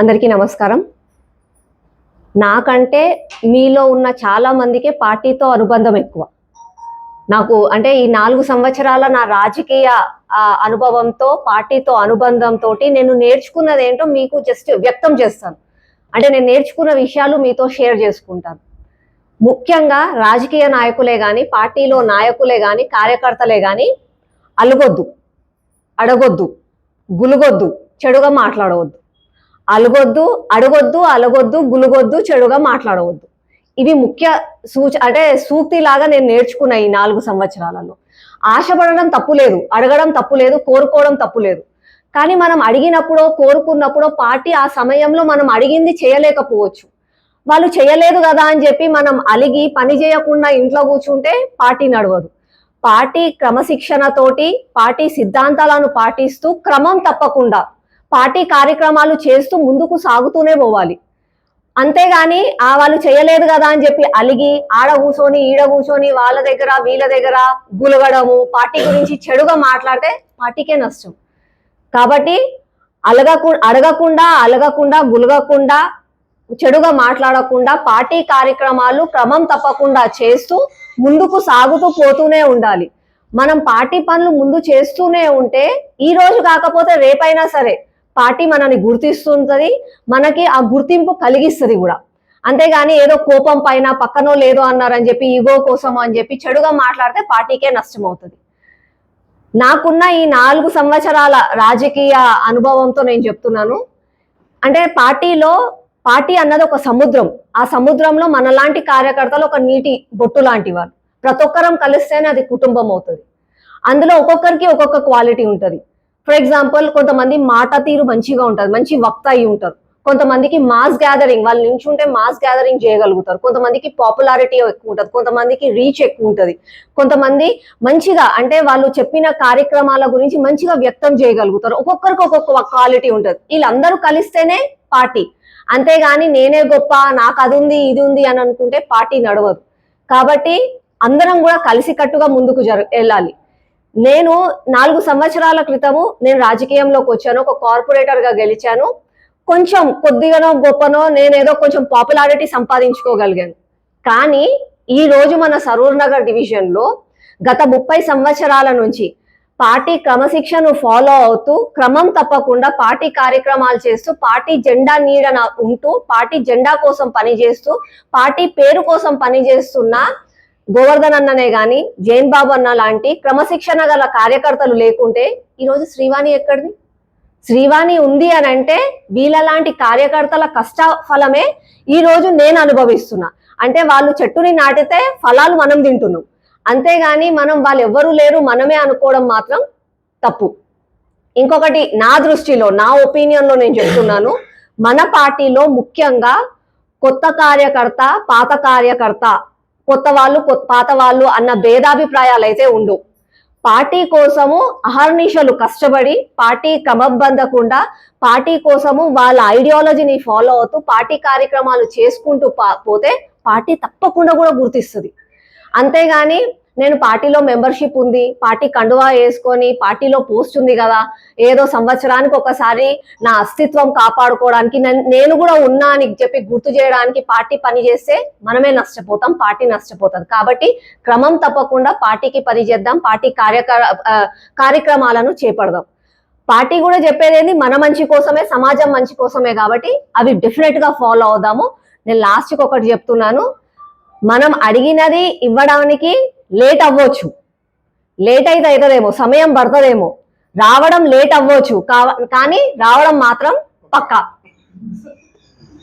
అందరికీ నమస్కారం. నాకంటే మీలో ఉన్న చాలా మందికి పార్టీతో అనుబంధం ఎక్కువ. నాకు అంటే ఈ నాలుగు సంవత్సరాల నా రాజకీయ అనుభవంతో పార్టీతో అనుబంధంతో నేను నేర్చుకున్నది ఏంటో మీకు జస్ట్ వ్యక్తం చేస్తాను. అంటే నేను నేర్చుకున్న విషయాలు మీతో షేర్ చేసుకుంటాను. ముఖ్యంగా రాజకీయ నాయకులే కానీ పార్టీలో నాయకులే కానీ కార్యకర్తలే కానీ అలగొద్దు అడగొద్దు గులుగొద్దు చెడుగా మాట్లాడవద్దు. అలగొద్దు అడగొద్దు అలగొద్దు గులుగొద్దు చెడుగా మాట్లాడవద్దు. ఇవి ముఖ్య సూచ అంటే సూక్తి లాగా నేను నేర్చుకున్న ఈ నాలుగు సంవత్సరాలలో. ఆశపడడం తప్పు లేదు అడగడం తప్పు లేదు కోరుకోవడం తప్పు లేదు. కానీ మనం అడిగినప్పుడో కోరుకున్నప్పుడో పార్టీ ఆ సమయంలో మనం అడిగింది చేయలేకపోవచ్చు. వాళ్ళు చేయలేదు కదా అని చెప్పి మనం అలిగి పని చేయకుండా ఇంట్లో కూర్చుంటే పార్టీ నడవదు. పార్టీ క్రమశిక్షణతోటి పార్టీ సిద్ధాంతాలను పాటిస్తూ క్రమం తప్పకుండా పార్టీ కార్యక్రమాలు చేస్తూ ముందుకు సాగుతూనే పోవాలి. అంతేగాని ఆ వాళ్ళు చేయలేదు కదా అని చెప్పి అలిగి ఆడ కూర్చొని ఈడ కూర్చొని వాళ్ళ దగ్గర వీళ్ళ దగ్గర గులగడము పార్టీ గురించి చెడుగా మాట్లాడితే పార్టీకే నష్టం. కాబట్టి అలగకు అడగకుండా అలగకుండా గులగకుండా చెడుగా మాట్లాడకుండా పార్టీ కార్యక్రమాలు క్రమం తప్పకుండా చేస్తూ ముందుకు సాగుతూ పోతూనే ఉండాలి. మనం పార్టీ పనులు ముందు చేస్తూనే ఉంటే ఈ రోజు కాకపోతే రేపైనా సరే పార్టీ మనని గుర్తిస్తుంటది మనకి ఆ గుర్తింపు కలిగిస్తుంది కూడా. అంతేగాని ఏదో కోపం పైన పక్కనో లేదో అన్నారని చెప్పి ఈగో కోసం అని చెప్పి చెడుగా మాట్లాడితే పార్టీకే నష్టం అవుతుంది నాకున్న ఈ నాలుగు సంవత్సరాల రాజకీయ అనుభవంతో నేను చెప్తున్నాను. అంటే పార్టీలో పార్టీ అన్నది ఒక సముద్రం. ఆ సముద్రంలో మనలాంటి కార్యకర్తలు ఒక నీటి బొట్టు లాంటి వారు ప్రతి ఒక్కరం కలిస్తేనే అది కుటుంబం అవుతుంది అందులో ఒక్కొక్కరికి ఒక్కొక్క క్వాలిటీ ఉంటుంది. ఫర్ ఎగ్జాంపుల్ కొంతమంది మాట తీరు మంచిగా ఉంటుంది మంచి వక్త అయి ఉంటారు. కొంతమందికి మాస్ గ్యాదరింగ్ వాళ్ళు నించుంటే మాస్ గ్యాదరింగ్ చేయగలుగుతారు. కొంతమందికి పాపులారిటీ ఎక్కువ ఉంటుంది కొంతమందికి రీచ్ ఎక్కువ ఉంటుంది. కొంతమంది మంచిగా అంటే వాళ్ళు చెప్పిన కార్యక్రమాల గురించి మంచిగా వ్యక్తం చేయగలుగుతారు. ఒక్కొక్కరికి ఒక్కొక్క క్వాలిటీ ఉంటుంది. వీళ్ళందరూ కలిస్తేనే పార్టీ అంతేగాని నేనే గొప్ప నాకు అది ఉంది ఇది ఉంది అని అనుకుంటే పార్టీ నడవదు. కాబట్టి అందరం కూడా కలిసికట్టుగా ముందుకు జరు వెళ్ళాలి. నేను నాలుగు సంవత్సరాల క్రితము నేను రాజకీయంలోకి వచ్చాను ఒక కార్పొరేటర్గా గెలిచాను. కొంచెం కొద్దిగానో గొప్పనో నేనేదో కొంచెం పాపులారిటీ సంపాదించుకోగలిగాను. కానీ ఈ రోజు మన సరూర్ నగర్ డివిజన్లో గత ముప్పై సంవత్సరాల నుంచి పార్టీ క్రమశిక్షను ఫాలో అవుతూ క్రమం తప్పకుండా పార్టీ కార్యక్రమాలు చేస్తూ పార్టీ జెండా నీడన ఉంటూ పార్టీ జెండా కోసం పనిచేస్తూ పార్టీ పేరు కోసం పనిచేస్తున్న గోవర్ధన్ అన్ననే గాని జైన్ బాబు అన్న లాంటి క్రమశిక్షణ గల కార్యకర్తలు లేకుంటే ఈరోజు శ్రీవాణి ఎక్కడిది? శ్రీవాణి ఉంది అని అంటే వీళ్ళలాంటి కార్యకర్తల కష్ట ఫలమే ఈరోజు నేను అనుభవిస్తున్నా. అంటే వాళ్ళు చెట్టుని నాటితే ఫలాలు మనం తింటున్నాం. అంతేగాని మనం వాళ్ళు ఎవ్వరూ లేరు మనమే అనుకోవడం మాత్రం తప్పు. ఇంకొకటి నా దృష్టిలో నా ఒపీనియన్లో నేను చెప్తున్నాను మన పార్టీలో ముఖ్యంగా కొత్త కార్యకర్త పాత కార్యకర్త కొత్త వాళ్ళు కొత్త పాత వాళ్ళు అన్న భేదాభిప్రాయాలు అయితే ఉండు. పార్టీ కోసము అహర్నిశలు కష్టపడి పార్టీ క్రమబద్ధకుండా పార్టీ కోసము వాళ్ళ ఐడియాలజీని ఫాలో అవుతూ పార్టీ కార్యక్రమాలు చేసుకుంటూ పోతే పార్టీ తప్పకుండా కూడా గుర్తిస్తుంది. అంతేగాని నేను పార్టీలో మెంబర్షిప్ ఉంది పార్టీ కండువా వేసుకొని పార్టీలో పోస్ట్ ఉంది కదా ఏదో సంవత్సరానికి ఒకసారి నా అస్తిత్వం కాపాడుకోవడానికి నేను కూడా ఉన్నా అని చెప్పి గుర్తు చేయడానికి పార్టీ పని చేస్తే మనమే నష్టపోతాం పార్టీ నష్టపోతుంది. కాబట్టి క్రమం తప్పకుండా పార్టీకి పని చేద్దాం పార్టీ కార్యక కార్యక్రమాలను చేపడదాం. పార్టీ కూడా చెప్పేది మన మంచి కోసమే సమాజం మంచి కోసమే కాబట్టి అవి డెఫినెట్గా ఫాలో అవుదాము. నేను లాస్ట్కి ఒకటి చెప్తున్నాను. మనం అడిగినది ఇవ్వడానికి లేట్ అవ్వచ్చు. లేట్ అయితే అవుతుందేమో సమయం పడుతుందేమో. రావడం లేట్ అవ్వచ్చు. కావ- కానీ రావడం మాత్రం పక్కా.